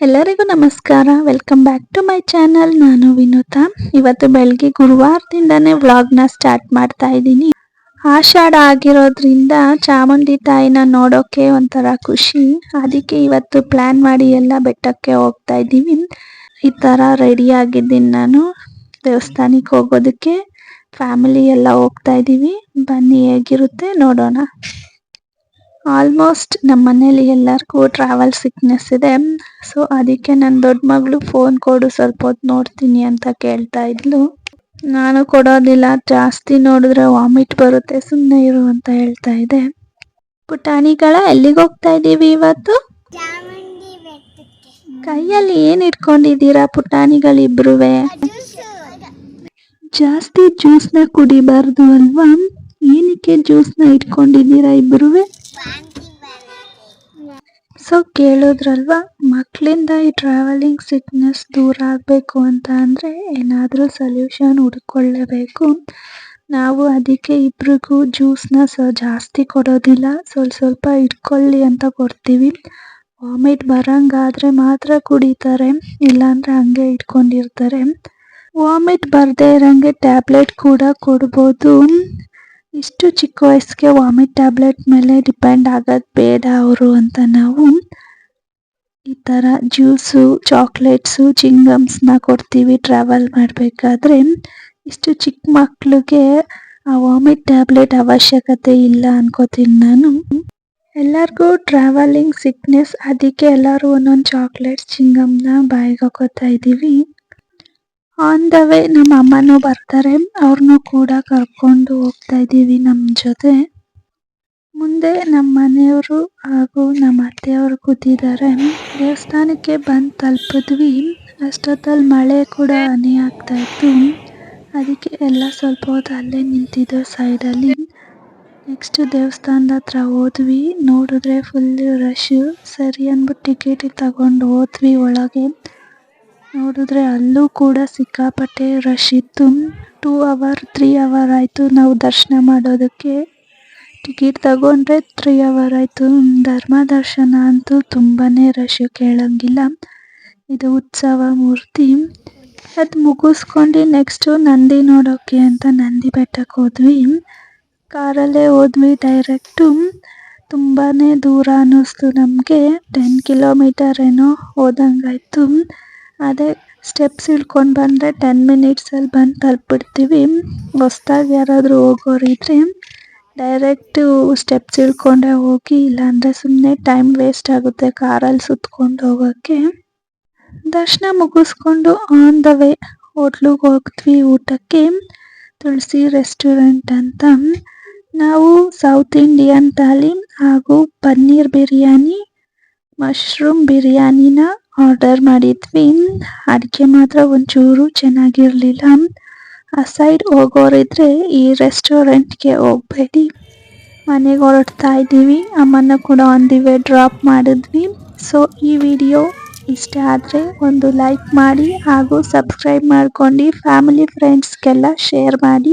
ಎಲ್ಲರಿಗೂ ನಮಸ್ಕಾರ. Welcome back to my channel ನಾನು ವಿನೂತಾ. ಇವತ್ತು ಬೆಳಗ್ಗೆ ಗುರುವಾರದಿಂದನೇ ವ್ಲಾಗ್ನ ಸ್ಟಾರ್ಟ್ ಮಾಡ್ತಾ ಇದ್ದೀನಿ. ಆಷಾಢ ಆಗಿರೋದ್ರಿಂದ ಚಾಮುಂಡಿ ತಾಯಿನ ನೋಡೋಕೆ ಒಂಥರ ಖುಷಿ. ಅದಕ್ಕೆ ಇವತ್ತು ಪ್ಲ್ಯಾನ್ ಮಾಡಿ ಎಲ್ಲ ಬೆಟ್ಟಕ್ಕೆ ಹೋಗ್ತಾ ಇದ್ದೀವಿ. ಈ ಥರ ರೆಡಿ ಆಗಿದ್ದೀನಿ ನಾನು. ದೇವಸ್ಥಾನಕ್ಕೆ ಹೋಗೋದಕ್ಕೆ ಫ್ಯಾಮಿಲಿ ಎಲ್ಲ ಹೋಗ್ತಾ ಇದ್ದೀವಿ. ಬನ್ನಿ ಹೇಗಿರುತ್ತೆ ನೋಡೋಣ. ಆಲ್ಮೋಸ್ಟ್ ನಮ್ಮ ಮನೇಲಿ ಎಲ್ಲರಿಗೂ ಟ್ರಾವೆಲ್ ಸಿಕ್ನೆಸ್ ಇದೆ. ಸೊ ಅದಕ್ಕೆ ನನ್ನ ದೊಡ್ಡ ಮಗಳು ಫೋನ್ ಕೊಡು ಸ್ವಲ್ಪ ಹೊತ್ತು ನೋಡ್ತೀನಿ ಅಂತ ಕೇಳ್ತಾ ಇದ್ಲು. ನಾನು ಕೊಡೋದಿಲ್ಲ ಜಾಸ್ತಿ ನೋಡಿದ್ರೆ ವಾಮಿಟ್ ಬರುತ್ತೆ ಸುಮ್ಮನೆ ಇರು ಅಂತ ಹೇಳ್ತಾ ಇದೆ. ಪುಟಾಣಿಗಳ ಎಲ್ಲಿಗೆ ಹೋಗ್ತಾ ಇದ್ದೀವಿ ಇವತ್ತು? ಕೈಯಲ್ಲಿ ಏನ್ ಇಟ್ಕೊಂಡಿದ್ದೀರಾ ಪುಟಾಣಿಗಳಿಬ್ರುವೆ? ಜಾಸ್ತಿ ಜ್ಯೂಸ್ನ ಕುಡಿಬಾರ್ದು ಅಲ್ವಾ? ಏನಕ್ಕೆ ಜ್ಯೂಸ್ನ ಇಟ್ಕೊಂಡಿದ್ದೀರಾ ಇಬ್ರುವೆ? ಸೊ ಕೇಳಿದ್ರಲ್ವಾ ಮಕ್ಕಳಿಂದ ಈ ಟ್ರಾವೆಲಿಂಗ್ ಸಿಕ್ನೆಸ್ ದೂರ ಆಗಬೇಕು ಅಂತ ಅಂದರೆ ಏನಾದರೂ ಸೊಲ್ಯೂಷನ್ ಹುಡ್ಕೊಳ್ಳೇಬೇಕು. ನಾವು ಅದಕ್ಕೆ ಇಬ್ರಿಗೂ ಜ್ಯೂಸ್ನ ಸ ಜಾಸ್ತಿ ಕೊಡೋದಿಲ್ಲ, ಸ್ವಲ್ಪ ಸ್ವಲ್ಪ ಇಟ್ಕೊಳ್ಳಿ ಅಂತ ಕೊಡ್ತೀವಿ. ವಾಮಿಟ್ ಬರಂಗಾದ್ರೆ ಮಾತ್ರ ಕುಡಿತಾರೆ, ಇಲ್ಲಾಂದ್ರೆ ಹಂಗೆ ಇಟ್ಕೊಂಡಿರ್ತಾರೆ. ವಾಮಿಟ್ ಬರದೇ ಇರೋಂಗೆ ಟ್ಯಾಬ್ಲೆಟ್ ಕೂಡ ಕೊಡ್ಬೋದು. ಇಷ್ಟು ಚಿಕ್ಕ ವಯಸ್ಸಿಗೆ ವಾಮಿಟ್ ಟ್ಯಾಬ್ಲೆಟ್ ಮೇಲೆ ಡಿಪೆಂಡ್ ಆಗೋದು ಬೇಡ ಅವರು ಅಂತ ನಾವು ಈ ಥರ ಜ್ಯೂಸು, ಚಾಕ್ಲೇಟ್ಸು ಚಿಂಗಮ್ಸ್ನ ಕೊಡ್ತೀವಿ ಟ್ರಾವೆಲ್ ಮಾಡಬೇಕಾದ್ರೆ. ಇಷ್ಟು ಚಿಕ್ಕ ಮಕ್ಕಳಿಗೆ ಆ ವಾಮಿಟ್ ಟ್ಯಾಬ್ಲೆಟ್ ಅವಶ್ಯಕತೆ ಇಲ್ಲ ಅನ್ಕೋತೀನಿ ನಾನು. ಎಲ್ಲರಿಗೂ ಟ್ರಾವೆಲಿಂಗ್ ಸಿಕ್ನೆಸ್, ಅದಕ್ಕೆ ಎಲ್ಲರೂ ಒಂದೊಂದು ಚಾಕ್ಲೇಟ್ಸ್ ಚಿಂಗಮ್ನ ಬಾಯಿಗೆ ಹಾಕೋತಾ ಇದ್ದೀವಿ. ಆನ್ ದ ವೇ ನಮ್ಮ ಅಮ್ಮನೂ ಬರ್ತಾರೆ. ಅವ್ರನ್ನೂ ಕೂಡ ಕರ್ಕೊಂಡು ಹೋಗ್ತಾ ಇದ್ದೀವಿ ನಮ್ಮ ಜೊತೆ. ಮುಂದೆ ನಮ್ಮ ಮನೆಯವರು ಹಾಗೂ ನಮ್ಮ ಅತ್ತೆಯವರು ಕೂತಿದ್ದಾರೆ. ದೇವಸ್ಥಾನಕ್ಕೆ ಬಂದು ತಲುಪಿದ್ವಿ. ಅಷ್ಟೊತ್ತಲ್ಲಿ ಮಳೆ ಕೂಡ ಹನಿ ಆಗ್ತಾ ಇತ್ತು. ಅದಕ್ಕೆ ಎಲ್ಲ ಸ್ವಲ್ಪ ಹೊತ್ತು ಅಲ್ಲೇ ನಿಂತಿದ್ದು ಸೈಡಲ್ಲಿ. ನೆಕ್ಸ್ಟ್ ದೇವಸ್ಥಾನದ ಹತ್ರ ಹೋದ್ವಿ. ನೋಡಿದ್ರೆ ಫುಲ್ ರಶ್ ಸರಿ ಅಂದ್ಬಿಟ್ಟು ಟಿಕೆಟ್ ತಗೊಂಡು ಹೋದ್ವಿ ಒಳಗೆ. ನೋಡಿದ್ರೆ ಅಲ್ಲೂ ಕೂಡ ಸಿಕ್ಕಾಪಟ್ಟೆ ರಶ್ ಇತ್ತು. ಟೂ ಅವರ್ ತ್ರೀ ಅವರ್ ಆಯಿತು ನಾವು ದರ್ಶನ ಮಾಡೋದಕ್ಕೆ. ಟಿಕೆಟ್ ತಗೊಂಡ್ರೆ ತ್ರೀ ಅವರ್ ಆಯಿತು. ಧರ್ಮ ದರ್ಶನ ಅಂತೂ ತುಂಬಾ ರಶ್ ಕೇಳಂಗಿಲ್ಲ. ಇದು ಉತ್ಸವ ಮೂರ್ತಿ. ಅದು ಮುಗಿಸ್ಕೊಂಡು ನೆಕ್ಸ್ಟು ನಂದಿ ನೋಡೋಕ್ಕೆ ಅಂತ ನಂದಿ ಬೆಟ್ಟಕ್ಕೆ ಹೋದ್ವಿ. ಕಾರಲ್ಲೇ ಹೋದ್ವಿ ಡೈರೆಕ್ಟು ತುಂಬಾ ದೂರ ಅನ್ನಿಸ್ತು ನಮಗೆ. ಟೆನ್ ಕಿಲೋಮೀಟರ್ ಏನೋ ಹೋದಂಗಾಯ್ತು. ಅದೇ ಸ್ಟೆಪ್ಸ್ ಇಳ್ಕೊಂಡು ಬಂದರೆ ಟೆನ್ ಮಿನಿಟ್ಸಲ್ಲಿ ಬಂದು ತಲುಪಿಡ್ತೀವಿ. ಹೊಸ್ದಾಗಿ ಯಾರಾದರೂ ಹೋಗೋರಿದ್ರೆ ಡೈರೆಕ್ಟು ಸ್ಟೆಪ್ಸ್ ಇಳ್ಕೊಂಡೇ ಹೋಗಿ, ಇಲ್ಲಾಂದರೆ ಸುಮ್ಮನೆ ಟೈಮ್ ವೇಸ್ಟ್ ಆಗುತ್ತೆ ಕಾರಲ್ಲಿ ಸುತ್ಕೊಂಡು ಹೋಗೋಕ್ಕೆ ದರ್ಶನ ಮುಗಿಸ್ಕೊಂಡು ಆನ್ ದ ವೇ ಹೋಟ್ಲಿಗೆ ಹೋಗ್ತೀವಿ ಊಟಕ್ಕೆ. ತುಳಸಿ ರೆಸ್ಟೋರೆಂಟ್ ಅಂತ. ನಾವು ಸೌತ್ ಇಂಡಿಯನ್ ಥಾಲಿ ಹಾಗೂ ಪನ್ನೀರ್ ಬಿರಿಯಾನಿ ಮಶ್ರೂಮ್ ಬಿರಿಯಾನಿನ ಆರ್ಡರ್ ಮಾಡಿದ್ವಿ. ಅಡುಗೆ ಮಾತ್ರ ಒಂಚೂರು ಚೆನ್ನಾಗಿರಲಿಲ್ಲ. ಆ ಸೈಡ್ ಹೋಗೋರಿದ್ರೆ ಈ ರೆಸ್ಟೋರೆಂಟ್ಗೆ ಹೋಗಬೇಡಿ. ಮನೆಗೆ ಹೊರಡ್ತಾ ಇದ್ದೀವಿ. ಅಮ್ಮನ ಕೂಡ ಆನ್ ದಿ ವೇ ಡ್ರಾಪ್ ಮಾಡಿದ್ವಿ. ಸೊ ಈ ವಿಡಿಯೋ ಇಷ್ಟ ಆದರೆ ಒಂದು ಲೈಕ್ ಮಾಡಿ ಹಾಗೂ ಸಬ್ಸ್ಕ್ರೈಬ್ ಮಾಡ್ಕೊಂಡು ಫ್ಯಾಮಿಲಿ ಫ್ರೆಂಡ್ಸ್ಗೆಲ್ಲ ಶೇರ್ ಮಾಡಿ.